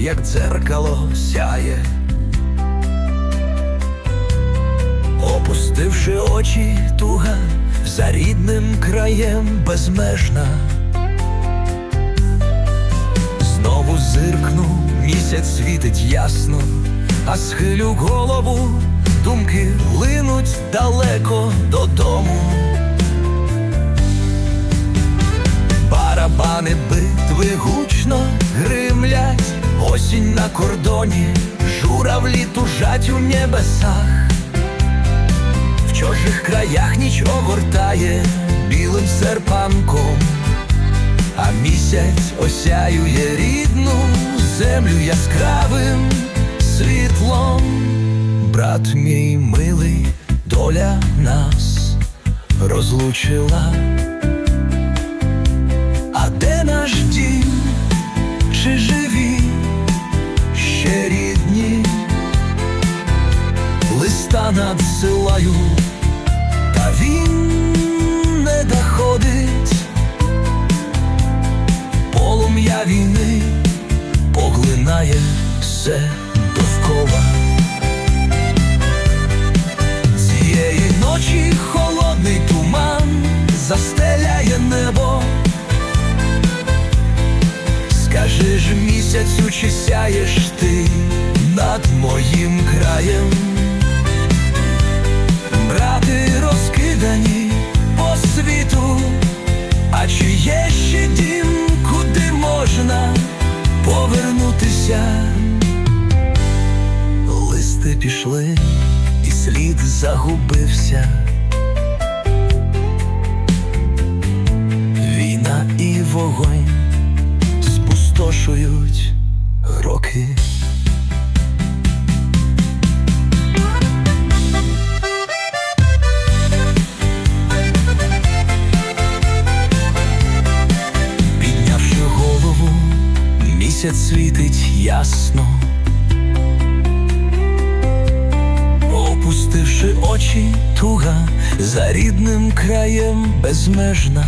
як дзеркало сяє. Опустивши очі, туга за рідним краєм безмежна. Знову зиркну, місяць світить ясно, а схилю голову, думки линуть далеко додому. Кордоні, журавлі тужать у небесах. В чужих краях нічого гортає білим серпанком, а місяць осяює рідну землю яскравим світлом. Брат мій милий, доля нас розлучила. Надсилаю, та він не доходить. Полум'я війни поглинає все довкола. Цієї ночі холодний туман застеляє небо. Скажи ж місяцю, чи сяєш ти над моїм краєм? Пішли, і слід загубився. Війна і вогонь спустошують роки. Піднявши голову, місяць світить ясно. Опустивши очі, туга за рідним краєм безмежна.